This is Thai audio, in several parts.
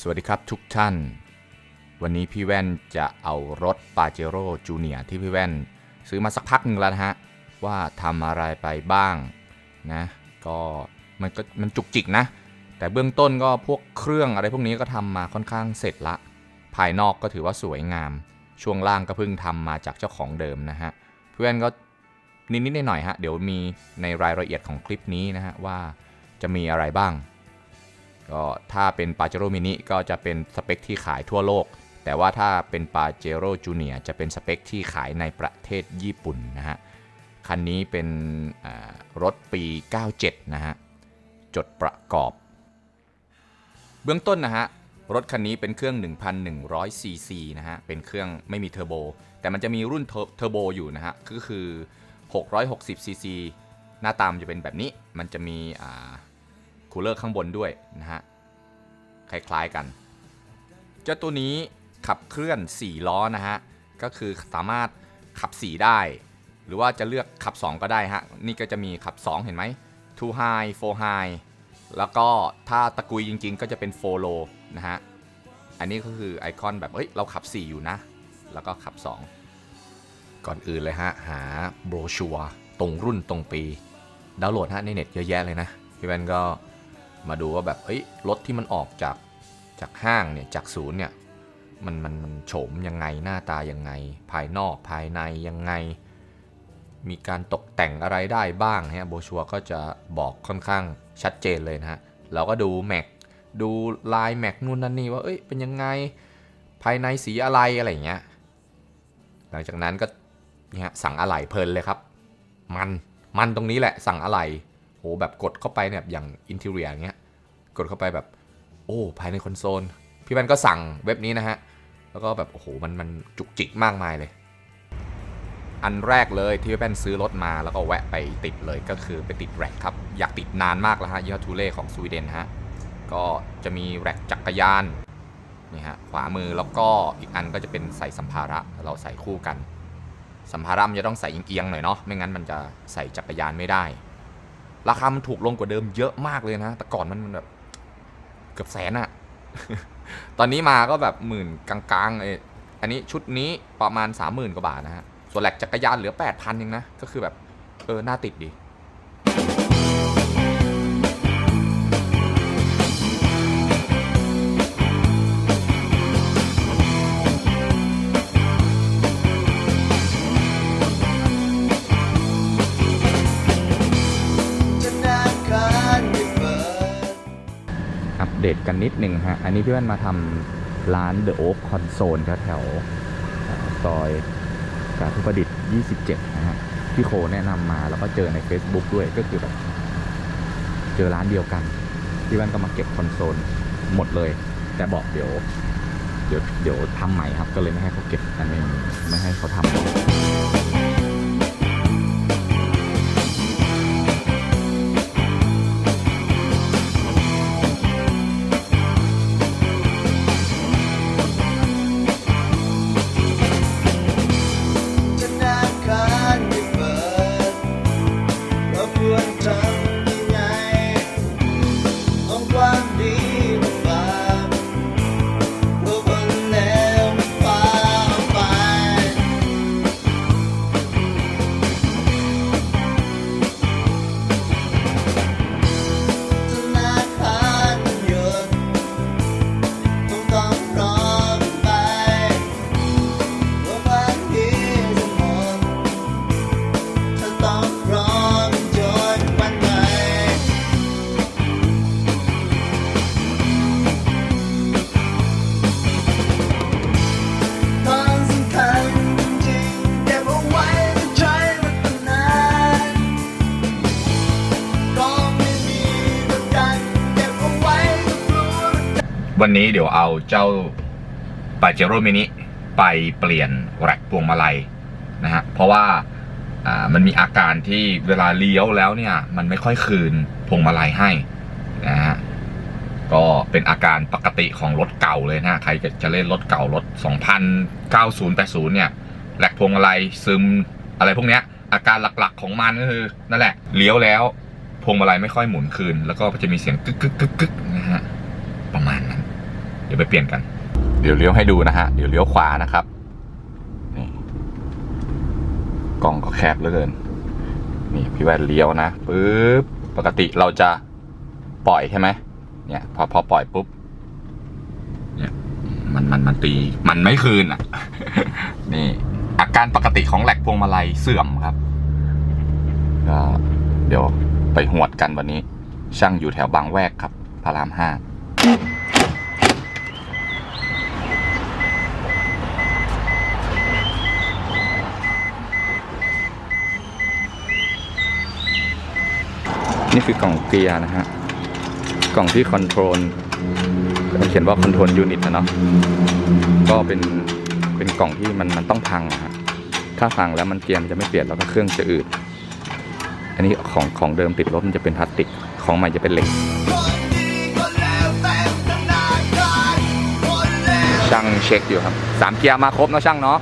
สวัสดีครับทุกท่าน วันนี้พี่แว่นจะเอารถปาเจโร่จูเนียที่พี่แว่น ซื้อมาสักพักหนึ่งแล้วนะฮะ ว่าทำอะไรไปบ้างนะก็มันก็มันจุกจิกนะ แต่เบื้องต้นก็พวกเครื่องอะไรพวกนี้ก็ทำมาค่อนข้างเสร็จละ ภายนอกก็ถือว่าสวยงาม ช่วงล่างก็เพิ่งทำมาจากเจ้าของเดิมนะฮะพี่แว่นก็นิดๆหน่อยๆฮะเดี๋ยวมีในรายละเอียดของคลิปนี้นะฮะว่าจะมีอะไรบ้าง ก็ถ้าเป็นปาเจโร่มินิก็จะเป็นสเปคที่ขายทั่วโลก แต่ว่าถ้าเป็นปาเจโร่จูเนียจะเป็นสเปคที่ขายในประเทศญี่ปุ่นนะฮะ คันนี้เป็นรถปี 97 นะฮะ จดประกอบ เบื้องต้นนะฮะ รถคันนี้เป็นเครื่อง 1,100 ซีซีนะฮะ เป็นเครื่องไม่มีเทอร์โบ แต่มันจะมีรุ่นเทอร์โบอยู่นะฮะ ก็คือ 660 ซีซี หน้าตามจะเป็นแบบนี้ มันจะมีอ่า คูลเลอร์ข้างบนด้วยนะฮะ คล้ายๆกัน เจ้าตัวนี้ขับเคลื่อน 4 ล้อนะฮะ ก็คือสามารถขับ 4 ได้ หรือว่าจะเลือกขับ 2 ก็ได้ฮะ นี่ก็จะมีขับ 2 เห็นไหม two high four high แล้วก็ถ้าตะกุยจริงๆ ก็จะเป็น four low นะฮะ อันนี้ก็คือไอคอนแบบเฮ้ยเราขับ 4 อยู่นะ แล้วก็ขับ 2 ก่อนอื่นเลยฮะ หาโบรชัวตรงรุ่นตรงปี ดาวน์โหลดฮะในเน็ตเยอะแยะเลยนะ พี่แวนก็ มาดูว่าแบบเอ้ยรถที่มันออกจากจากห้างเนี่ยจากศูนย์เนี่ยมันมันมันโฉมยังไงหน้าตายังไง ภายนอกภายในยังไง มีการตกแต่งอะไรได้บ้างฮะโบชัวก็จะบอกค่อนข้างชัดเจนเลยนะฮะเราก็ดูแม็กดูลายแม็กนู่นนั่นนี่ว่าเอ้ยเป็นยังไงภายในสีอะไรอะไรอย่างเงี้ยหลังจากนั้นก็นี่ฮะสั่งอะไหล่เพลินเลยครับ มันมันตรงนี้แหละสั่งอะไหล่ แบบกดเข้าไปเนี่ยอย่างอินเท i รียอย่างเงี้ยกดเข้าไปแบบโอ้ภายในคอนโซล พี่แว่นก็สั่งเว็บนี้นะฮะ แล้วก็แบบโอ้โหมันมันจุกจิกมากมายเลย อันแรกเลยที่พี่แว่นซื้อรถมาแล้วก็แวะไปติดเลยก็คือไปติดแร็กครับ อยากติดนานมากแล้วฮะยี่ห้อทูเล่ของสวีเดนฮะ ก็จะมีแร็กจักรยานนี่ฮะขวามือแล้วก็อีกอันก็จะเป็นใส่สัมภาระเราใส่คู่กัน สัมภาระมันจะต้องใส่เอียงๆหน่อยเนาะไม่งั้นมันจะใส่จักรยานไม่ได้ ราคามันถูกลงกว่าเดิมเยอะมากเลยนะ แต่ก่อนมันแบบเกือบแสนอะตอนนี้มาก็แบบหมื่นกลางๆเอยอันนี้ชุดนี้ประมาณ 30,000 กว่าบาทนะฮะ ส่วนแหลกจักรยานเหลือ 8,000เองนะ ก็คือแบบ เออ น่าติดดี ดตกันนิดหนึ่งฮะ อันนี้พี่แว่นมาทำร้าน The Oak Console แถวๆซอยสาธุประดิษฐ์ 27 นะฮะ พี่โคแนะนำมาแล้วก็เจอใน Facebook ด้วยก็คือแบบ เจอร้านเดียวกัน พี่แว่นก็มาเก็บคอนโซลหมดเลย แต่บอกเดี๋ยว เดี๋ยวเดี๋ยวทำใหม่ครับ ก็เลยไม่ให้เขาเก็บอันนี้ไม่ให้เขาทำ วันนี้เดี๋ยวเอาเจ้าปาเจโร่มินิไปเปลี่ยนแร็กพวงมาลัยนะฮะเพราะว่ามันมีอาการที่เวลาเลี้ยวแล้วเนี่ย มันไม่ค่อยคืนพวงมาลัยให้นะฮะก็เป็นอาการปกติของรถเก่าเลยนะฮะใครจะเล่นรถเก่ารถ 2090 80 เนี่ยแหลกพวงมาลัยซึมอะไรพวกเนี้ย อาการหลักๆของมันก็คือนั่นแหละเลี้ยวแล้วพวงมาลัยไม่ค่อยหมุนคืน แล้วก็จะมีเสียงกึกกึกกึกกึกนะฮะ ประมาณนั้น เดี๋ยวไปเปลี่ยนกัน เดี๋ยวเลี้ยวให้ดูนะฮะ เดี๋ยวเลี้ยวขวานะครับนี่กล่องก็แคบเหลือเกิน นี่พี่แว่นเลี้ยวนะปึ๊บปกติเราจะปล่อยใช่ไหมเนี่ย พอพอปล่อยปุ๊บเนี่ยมันมันมันตี มันไม่คืนอะ นี่อาการปกติของแหลกพวงมาลัยเสื่อมครับก็เดี๋ยวไปหวดกันวันนี้ ช่างอยู่แถวบางแวกครับพระรามห้า นี่คือกล่องเกียร์นะฮะ กล่องที่คอนโทรลเขียนว่าคอนโทรลยูนิตนะเนาะ ก็เป็น เป็นกล่องที่มันมันต้องพังอะฮะ ถ้าพังแล้วมันเกียร์มันจะไม่เปลี่ยนแล้วก็เครื่องจะอืด อันนี้ของของเดิมติดรถมันจะเป็นพลาสติก ของใหม่จะเป็นเหล็ก ช่างเช็คอยู่ครับสามเกียร์มาครบเนอะช่างเนาะ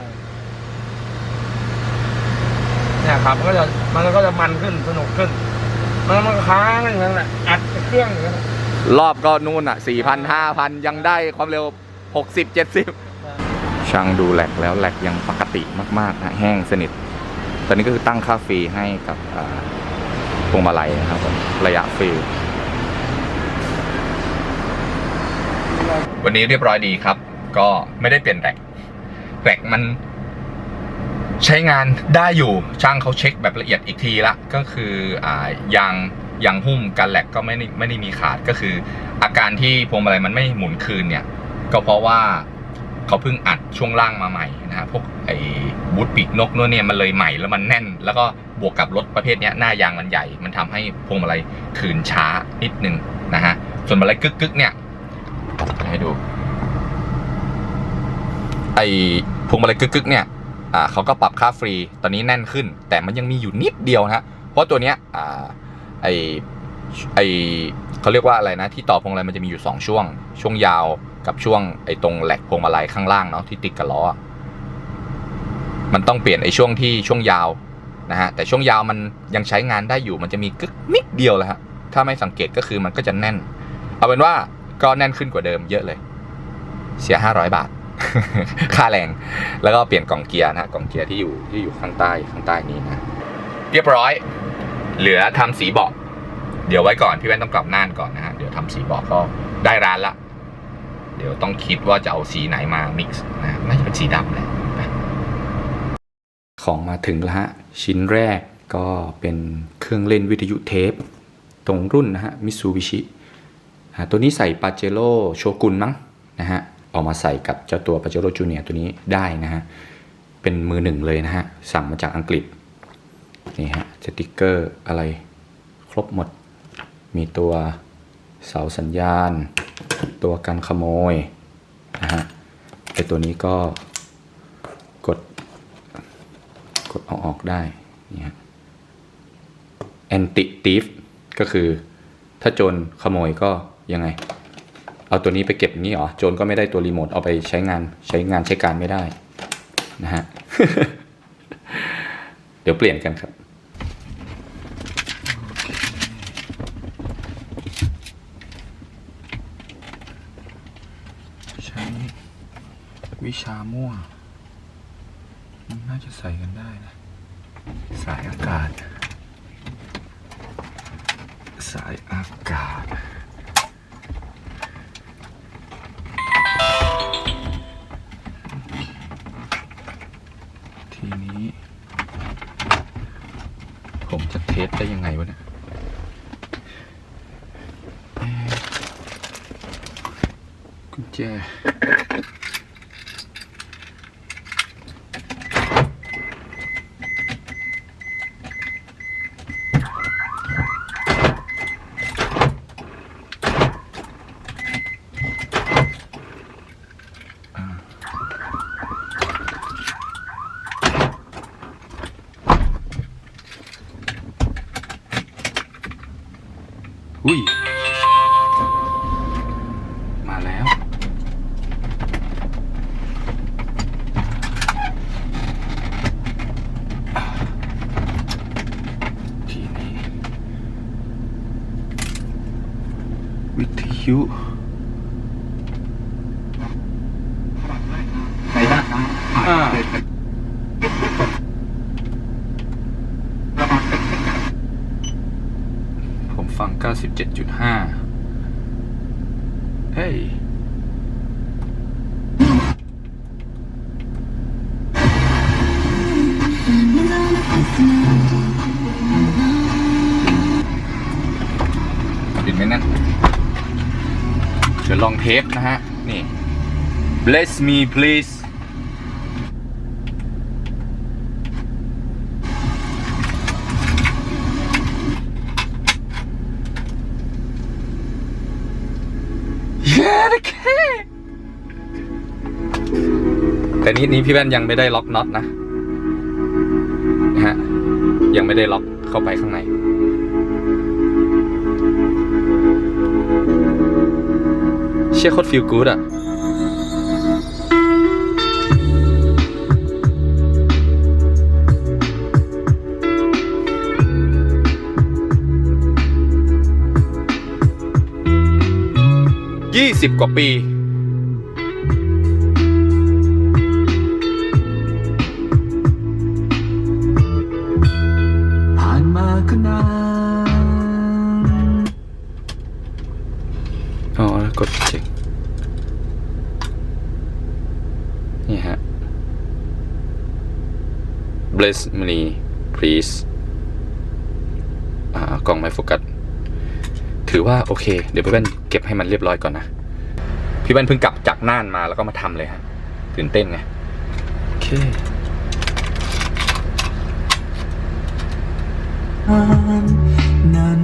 เนี่ยครับมันก็จะมันก็จะมันขึ้นสนุกขึ้น มันมันค้างอย่างนั้นแหละอัดเครื่องอย่างนั้นแหละรอบก็นู่นอะสี่พันห้าพันยังได้ความเร็วหกสิบเจ็ดสิบช่างดูแหลกแล้วแหลกยังปกติมากๆนะแห้งสนิท ตอนนี้ก็คือตั้งค่าฟรีให้กับอ่าพวงมาลัยนะครับผมระยะฟรีวันนี้เรียบร้อยดีครับ ก็ไม่ได้เปลี่ยนแหลกแหลกมัน ใช้งานได้อยู่ช่างเขาเช็คแบบละเอียดอีกทีละก็คืออ่ายางยางหุ้มกันแหลกก็ไม่ได้ไม่ได้มีขาดก็คือ อาการที่พวงมาลัยมันไม่หมุนคืนเนี่ยก็เพราะว่าเขาเพิ่งอัดช่วงล่างมาใหม่นะฮะพวกไอ้บูทปีกนกนู่นเนี่ยมันเลยใหม่แล้วมันแน่น แล้วก็บวกกับรถประเภทนี้หน้ายางมันใหญ่ มันทำให้พวงมาลัยคืนช้านิดนึงนะฮะส่วนมาลัยกึกๆเนี่ยให้ดูไอ้พวงมาลัยกึกๆเนี่ย เขาก็ปรับค่าฟรีตอนนี้แน่นขึ้น แต่มันยังมีอยู่นิดเดียวนะเพราะตัวเนี้ยอ่าไอไอเขาเรียกว่าอะไรนะ ที่ต่อพวงมาลัยมันจะมีอยู่ 2 ช่วง ช่วงยาวกับช่วงไอตรงแหลกพวงมาลัยข้างล่างเนาะที่ติดกับล้อมันต้องเปลี่ยนไอช่วงที่ช่วงยาวนะฮะแต่ช่วงยาวมันยังใช้งานได้อยู่มันจะมีกึกนิดเดียวแหละฮะถ้าไม่สังเกตก็คือมันก็จะแน่น เอาเป็นว่าก็แน่นขึ้นกว่าเดิมเยอะเลย เสีย 500 บาท ค่าแรง แล้วก็เปลี่ยนกล่องเกียร์นะฮะกล่องเกียร์ที่อยู่ที่อยู่ข้างใต้ข้างใต้นี้นะเรียบร้อย เหลือทำสีเบาะเดี๋ยวไว้ก่อนพี่แว่นต้องกลับน่านก่อนนะฮะเดี๋ยวทำสีเบาะก็ได้ร้านละ เดี๋ยวต้องคิดว่าจะเอาสีไหนมา mix นะฮะน่าจะเป็นสีดำแหละไปของมาถึงแล้วฮะชิ้นแรกก็เป็นเครื่องเล่นวิทยุเทป ตรงรุ่นนะฮะมิซูบิชิตัวนี้ใส่ปาเจโร่โชกุนมั้งนะฮะ เอามาใส่กับเจ้าตัวปาเจโร่จูเนียตัวนี้ได้นะฮะ เป็นมือหนึ่งเลยนะฮะ สั่งมาจากอังกฤษ นี่ฮะสติกเกอร์อะไรครบหมด มีตัวเสาสัญญาณ ตัวกันขโมยนะฮะไอตัวนี้ก็กด กดเอาออกได้นี่ฮะ anti thief ก็คือถ้าโจรขโมยก็ยังไง เอาตัวนี้ไปเก็บนี้เหรอ โจรก็ไม่ได้ตัวรีโมทเอาไปใช้งานใช้งานใช้การไม่ได้นะฮะ เดี๋ยวเปลี่ยนกันครับ ใช้วิชาม่วงมันน่าจะใส่กันได้นะ สายอากาศ สายอากาศ กุญแจ วิทยุอ่ผมฟัง 97.5 เฮ้ย เทปนะฮะ นี่ bless me please เย้โอเคแต่นี้นี้พี่แว่นยังไม่ได้ล็อกน็อตนะ นะฮะ ยังไม่ได้ล็อกเข้าไปข้างใน ชี่ยโคตรฟีลกู๊ดอะยี่สิบกว่าปี ผ่านมาก็นานอ๋อกดเช็ค นี่ฮะ bless me please อ่ากล้องไม่โฟกัส ถือว่าโอเค เดี๋ยวพี่แว่นเก็บให้มันเรียบร้อยก่อนนะ พี่แว่นเพิ่งกลับจากน่านมาแล้วก็มาทำเลยฮะ ตื่นเต้นไง โอเค นั้น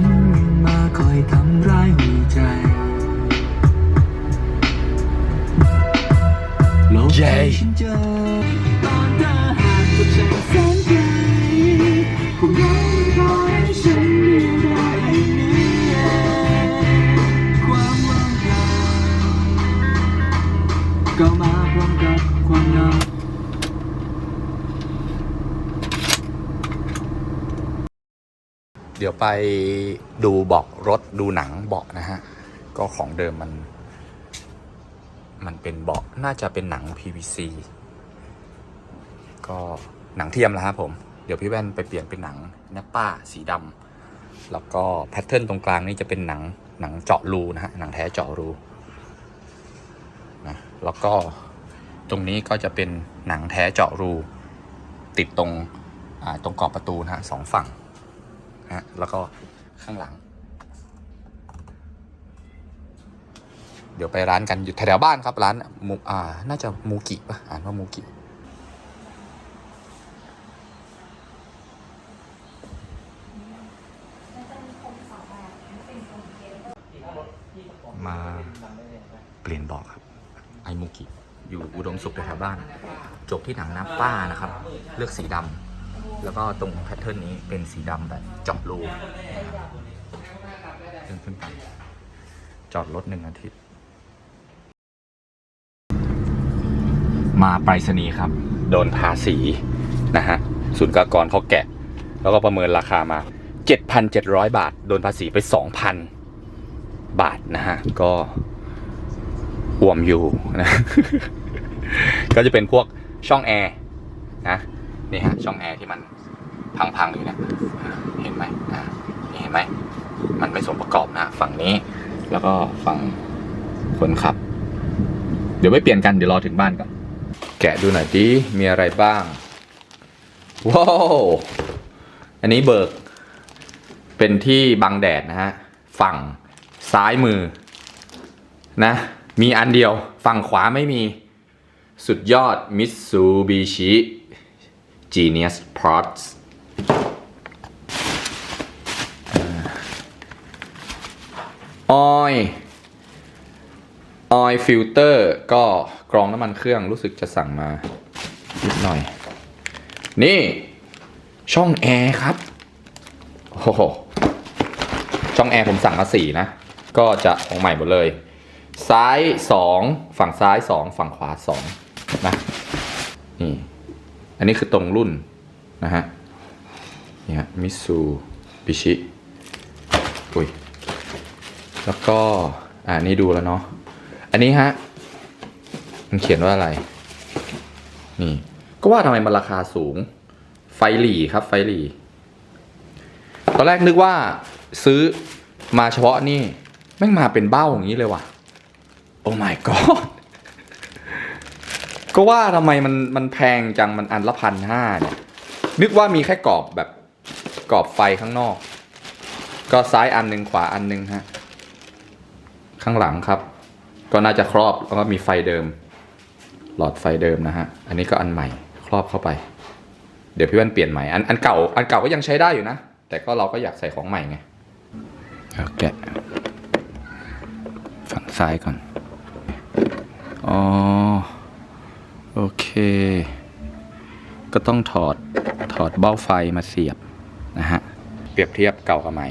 มาคอยทำร้ายหัวใจ ไปดูเบาะรถดูหนังเบาะนะฮะ ก็ของเดิมมัน มันเป็นเบาะน่าจะเป็นหนัง PVC ก็หนังเทียมแล้วครับผม เดี๋ยวพี่แว่นไปเปลี่ยนเป็นหนังแนปป้าสีดำแล้วก็แพทเทิร์นตรงกลางนี่จะเป็นหนังหนังเจาะรูนะฮะหนังแท้เจาะรูนะแล้วก็ตรงนี้ก็จะเป็นหนังแท้เจาะรู ติดตรงตรงกรอบประตูนะฮะสองฝั่ง ฮะแล้วก็ข้างหลัง เดี๋ยวไปร้านกันอยู่แถวๆบ้านครับร้านมูอ่าน่าจะมูกิปะอ่านว่ามูกิมาเปลี่ยนเบอกครับ ไอมูกิ อยู่อุดมสุขแถวๆบ้าน จบที่หนังน้ำป้านะครับ เลือกสีดำ แล้วก็ตรงแพทเทิร์นนี้เป็นสีดำแบบเจาะรูนะครับขึ้นขึ้นไปจอดรถหนึ่งอาทิตย์ มาไปรษณีย์ครับ โดนภาษีนะฮะศูนย์กากรเขาแกะ แล้วก็ประเมินราคามา 7,700 บาท โดนภาษีไป 2,000 บาทนะฮะ ก็อ่วมอยู่นะ ก็จะเป็นพวกช่องแอร์นะ นี่ฮะช่องแอร์ที่มันพังๆอยู่เนี่ยเห็นไหมอ่านี่เห็นไหมมันไม่สมประกอบนะฝั่งนี้ แล้วก็ฝั่งคนขับ เดี๋ยวไปเปลี่ยนกันเดี๋ยวรอถึงบ้านก่อนแกะดูหน่อยดิมีอะไรบ้างว้าวอันนี้เบิก เป็นที่บังแดดนะฮะฝั่งซ้ายมือนะ มีอันเดียว ฝั่งขวาไม่มี สุดยอด Mitsubishi Genius Parts ออยออยฟิลเตอร์ก็กรองน้ำมันเครื่องรู้สึกจะสั่งมานิดหน่อย นี่ ช่องแอร์ครับ โอ้โห ช่องแอร์ผมสั่งมาสี่นะ ก็จะของใหม่หมดเลย ซ้ายสองฝั่งซ้ายสองฝั่งขวาสองนะ นี่ อันนี้คือตรงรุ่นนะฮะนี่ฮะมิซูบิชิอุ้ยแล้วก็อ่านี่ดูแล้วเนาะอันนี้ฮะมันเขียนว่าอะไร นี่ก็ว่าทำไมมันราคาสูง ไฟหลีครับไฟหลีตอนแรกนึกว่าซื้อมาเฉพาะนี่แม่งมาเป็นเบ้าอย่างนี้เลยว่ะ โอ้ my god ก็ว่าทำไมมันมันแพงจังมันอันละพันห้าเนี่ย นึกว่ามีแค่กรอบแบบกรอบไฟข้างนอก ก็ซ้ายอันหนึ่งขวาอันหนึ่งฮะ ข้างหลังครับ ก็น่าจะครอบแล้วก็มีไฟเดิม หลอดไฟเดิมนะฮะ อันนี้ก็อันใหม่ครอบเข้าไป เดี๋ยวพี่ว่นเปลี่ยนใหม่อันอันเก่า อันเก่าก็ยังใช้ได้อยู่นะ แต่ก็เราก็อยากใส่ของใหม่ไงเอาแกะฝั่งซ้ายก่อน อ๋อ โอเค ก็ต้องถอดถอดเบ้าไฟมาเสียบนะฮะ เปรียบเทียบเก่ากับใหม่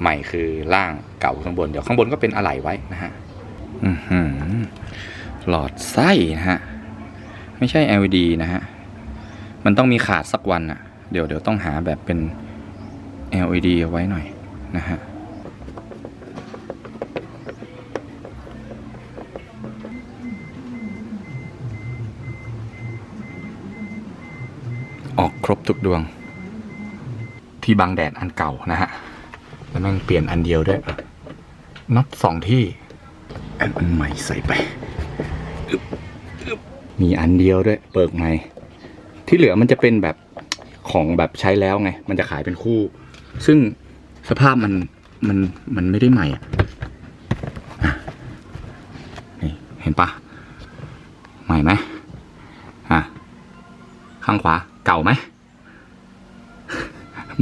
ใหม่คือล่างเก่าข้างบน เดี๋ยวข้างบนก็เป็นอะไหล่ไว้นะฮะอือหือหลอดไส้นะฮะ ไม่ใช่ LED นะฮะ มันต้องมีขาดสักวันอะเดี๋ยวเดี๋ยวต้องหาแบบเป็น LED เอาไว้หน่อยนะฮะ ครบทุกดวง ที่บางแดดอันเก่านะฮะ แล้วแม่งเปลี่ยนอันเดียวด้วยน็อตสองที่ อันอันใหม่ใส่ไปอึ๊บอึ๊บมีอันเดียวด้วย เปิกใหม่ ที่เหลือมันจะเป็นแบบของแบบใช้แล้วไง มันจะขายเป็นคู่ ซึ่งสภาพมันมันมันไม่ได้ใหม่อะอะนี่เห็นปะใหม่ไหมอะ ข้างขวาเก่าไหม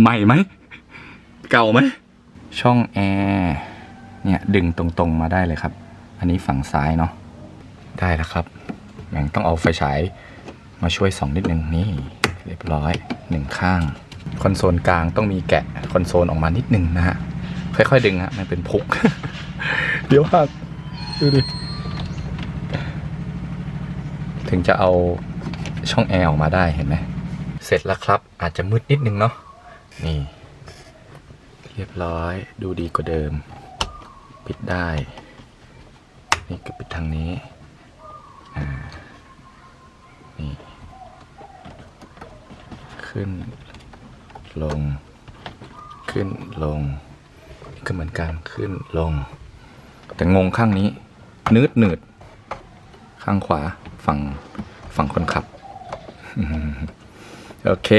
ใหม่ไหม เก่าไหม ช่องแอร์เนี่ยดึงตรงๆมาได้เลยครับ อันนี้ฝั่งซ้ายเนาะ ได้แล้วครับ ยังต้องเอาไฟฉายมาช่วยส่องนิดนึงนี่ เรียบร้อยหนึ่งข้าง คอนโซลกลางต้องมีแกะคอนโซลออกมานิดนึงนะฮะ ค่อยๆดึงฮะมันเป็นพุก เดี๋ยวหักดูดิ ถึงจะเอาช่องแอร์ออกมาได้เห็นไหม เสร็จแล้วครับ อาจจะมืดนิดนึงเนาะ นี่ เรียบร้อยดูดีกว่าเดิม ปิดได้ นี่ก็ปิดทางนี้อ่านี่ ขึ้น ลง ขึ้นลงก็เหมือนกันขึ้นลง แต่งงข้างนี้นืดหนืด ข้างขวาฝั่งฝั่งคนขับ โอเค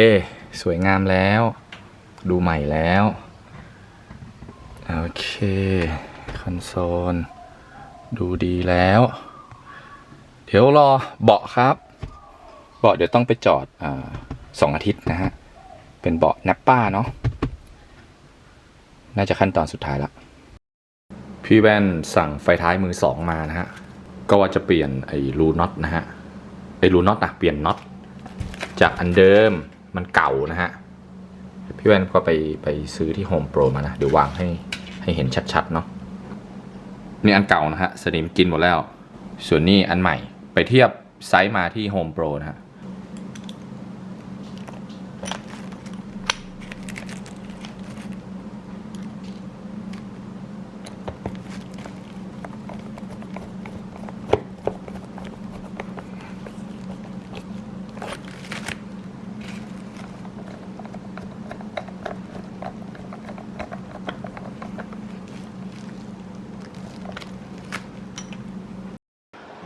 สวยงามแล้ว ดูใหม่แล้ว โอเคคอนโซล ดูดีแล้ว เดี๋ยวรอเบาะครับ เบาะเดี๋ยวต้องไปจอดอสองอาทิตย์นะฮะ เป็นเบาะแนปป้าเนาะน่าจะขั้นตอนสุดท้ายละพี่แว่นสั่งไฟท้ายมือสองมานะฮะ ก็ว่าจะเปลี่ยนไอ้รูน็อตนะฮะ ไอ้รูน็อตอะเปลี่ยนน็อตจากอันเดิมมันเก่านะฮะ พี่แว่นก็ไปไปซื้อที่โฮมโปรมานะ เดี๋ยววางให้ให้เห็นชัดๆเนาะนี่อันเก่านะฮะสนิมกินหมดแล้ว ส่วนนี้อันใหม่ไปเทียบไซส์มาที่โฮมโปรนะฮะ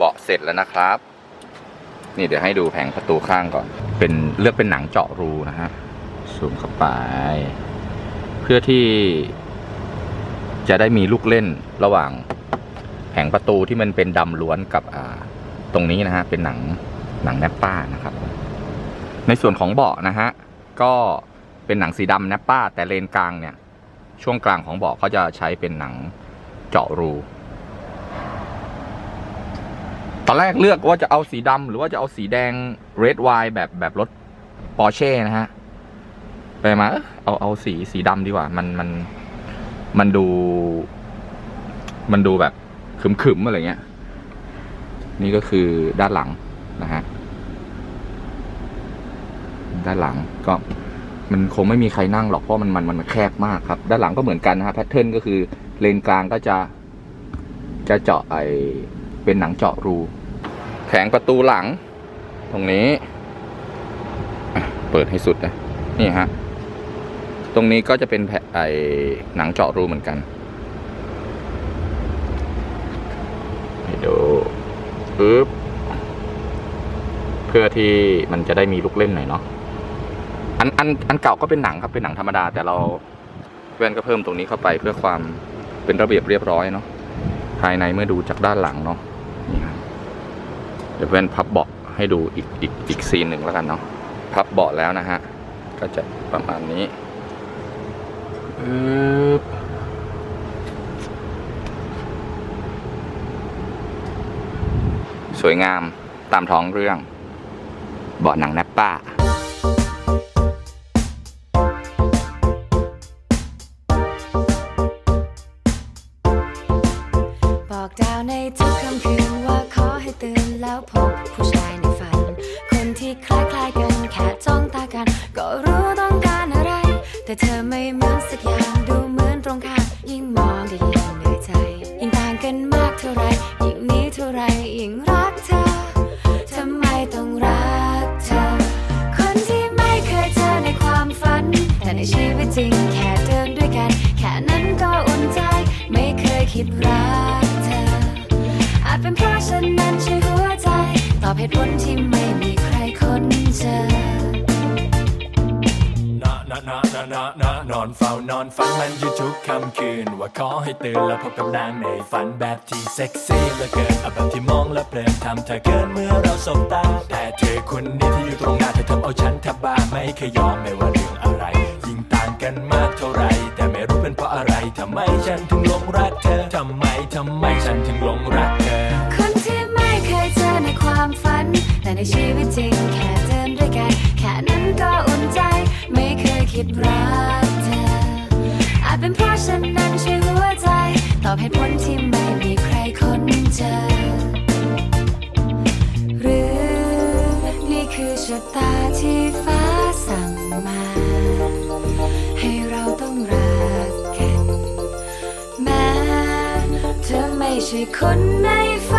เบาะเสร็จแล้ว นะครับ นี่เดี๋ยวให้ดูแผงประตูข้างก่อน เป็นเลือกเป็นหนังเจาะรูนะฮะซูมเข้าไป เพื่อที่ จะได้มีลูกเล่นระหว่างแผงประตูที่มันเป็นดำล้วนกับอ่าตรงนี้นะฮะ เป็นหนังหนังแนปป้านะครับ ในส่วนของเบาะนะฮะ ก็เป็นหนังสีดำแนปป้า แต่เลนกลางเนี่ย ช่วงกลางของเบาะเขาจะใช้เป็นหนังเจาะรู ตอนแรกเลือกว่าจะเอาสีดำหรือว่าจะเอาสีแดง red wine แบบแบบรถปอร์เช่นะฮะ ไปมา เอาเอาสีสีดำดีกว่า มันมันมันดู มันดูแบบขึมๆอะไรเงี้ย นี่ก็คือด้านหลังนะฮะ ด้านหลังก็มันคงไม่มีใครนั่งหรอกเพราะมันมันมันแคบมากครับ ด้านหลังก็เหมือนกันนะฮะแพทเทิร์นก็คือเลนกลางก็จะจะเจาะไอเป็นหนังเจาะรู แผงประตูหลัง ตรงนี้ เปิดให้สุดนะ นี่ฮะ ตรงนี้ก็จะเป็นแผ่นไอหนังเจาะรูเหมือนกันให้ดูปึ๊บเพื่อที่มันจะได้มีลูกเล่นหน่อยเนาะอันอันอันเก่าก็เป็นหนังครับเป็นหนังธรรมดา แต่เราแว่นก็เพิ่มตรงนี้เข้าไปเพื่อความเป็นระเบียบเรียบร้อยเนาะภายในเมื่อดูจากด้านหลังเนาะนี่ครับ เดี๋ยวแว่นพับเบาะให้ดูอีกอีกอีกซีนหนึ่งแล้วกันเนาะพับเบาะแล้วนะฮะ ก็จะประมาณนี้ปึ๊บสวยงามตามท้องเรื่อง เบาะหนังแนปป้า ตอบเหตุผลที่ไม่มีใครคนเจอ นะนะนะนะนะนะนอนเฝ้านอนฝันมันอยู่ทุกค่ำคืน ว่าขอให้ตื่นแล้วพบกับนางในฝันแบบที่เซ็กซี่เหลือเกินเอาแบบที่มองแล้วเพลินทำเธอเกินเมื่อเราสบตา แต่เธอคนนี้ที่อยู่ตรงหน้าเธอทำเอาฉันแทบบ้าไม่เคยยอมไม่ว่าเรื่องอะไร ยิ่งต่างกันมากเท่าไร แต่ไม่รู้เป็นเพราะอะไรทำไมฉันถึงหลงรักเธอทำไมทำไมฉันถึงหลงรักเธอ คนที่ไม่เคยเจอ ในความฝัน แต่ในชีวิตจริงแค่เดินด้วยกัน แค่นั้นก็อุ่นใจ ไม่เคยคิดรักเธอ อาจเป็นเพราะฉันนั้นใช่หัวใจ ตอบเหตุผลที่ไม่มีใครคนเจอ หรือนี่คือชะตาที่ฟ้าสั่งมา ให้เราต้องรักกัน แม้เธอไม่ใช่คนในฝั